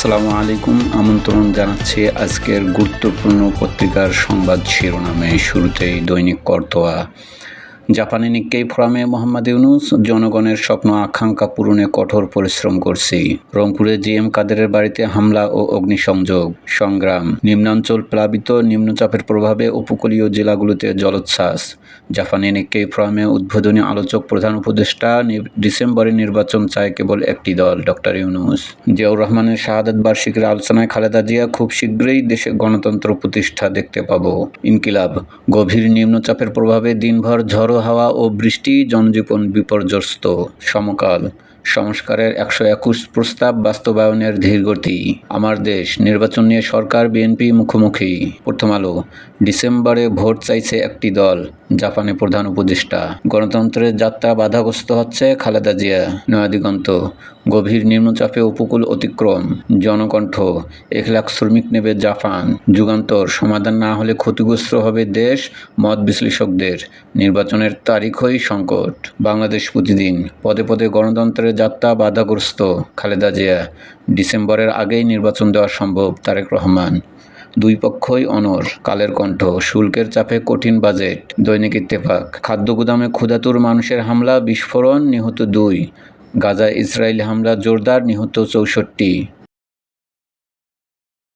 আসসালামু আলাইকুম আমন্ত্রণ জানাচ্ছি আজকের গুরুত্বপূর্ণ পত্রিকার সংবাদ শিরোনামে। শুরুতেই দৈনিক কর্তোয়া। জাপানি নিক্কেই ফোরামে মোহাম্মদ ইউনুস জনগণের স্বপ্ন, আকাঙ্ক্ষা পূরণে কঠোর পরিশ্রম করছি। রংপুরে জিএম কাদেরের বাড়িতে হামলা ও অগ্নিসংযোগ, সংগ্রাম। নিম্নাঞ্চল প্লাবিত নিম্নচাপের প্রভাবে উপকূলীয় জেলাগুলোতে জলোচ্ছ্বাস। জাপানি নিক্কেই ফোরামে উদ্বোধনী আলোচক প্রধান উপদেষ্টা ডিসেম্বরে নির্বাচন চায় কেবল একটি দল, ডক্টর ইউনুস। জিয়াউর রহমানের শাহাদাত বার্ষিকীর আলোচনায় খালেদা জিয়া খুব শীঘ্রই দেশে গণতন্ত্র প্রতিষ্ঠা দেখতে পাবো। ইনকিলাব, গভীর নিম্নচাপের প্রভাবে দিনভর ঝড়ো হাওয়া ও বৃষ্টি জনজীবন বিপর্যস্ত সমকাল। সংস্কারের একশো একুশ প্রস্তাব বাস্তবায়নের ধীরগতি আমার দেশ, নির্বাচন নিয়ে সরকার, বিএনপি মুখোমুখি। প্রথম আলো, ডিসেম্বরে ভোট চাইছে একটি দল জাপানে প্রধান উপদেষ্টা। গণতন্ত্রের যাত্রা বাধাগ্রস্ত হচ্ছে খালেদা জিয়া। নয়াদিগন্ত গভীর নিম্নচাপে উপকূল অতিক্রম, জনকণ্ঠ, এক লাখ শ্রমিক নেবে জাপান। যুগান্তর, সমাধান না হলে ক্ষতিগ্রস্ত হবে দেশ, মত বিশ্লেষকদের। নির্বাচনের তারিখই সংকট। বাংলাদেশ প্রতিদিন পদে পদে গণতন্ত্রের যাত্রা বাধাগ্রস্ত, খালেদা জিয়া। ডিসেম্বরের আগেই নির্বাচন দেওয়া সম্ভব, তারেক রহমান। দুই পক্ষই অনর কালের কণ্ঠ, শুল্কের চাপে কঠিন বাজেট, দৈনিক ইত্তেফাক। খাদ্য গুদামে ক্ষুধাতুর মানুষের হামলা, বিস্ফোরণ, নিহত দুই। গাজা ইসরায়েল হামলা, জোরদার, নিহত চৌষট্টি।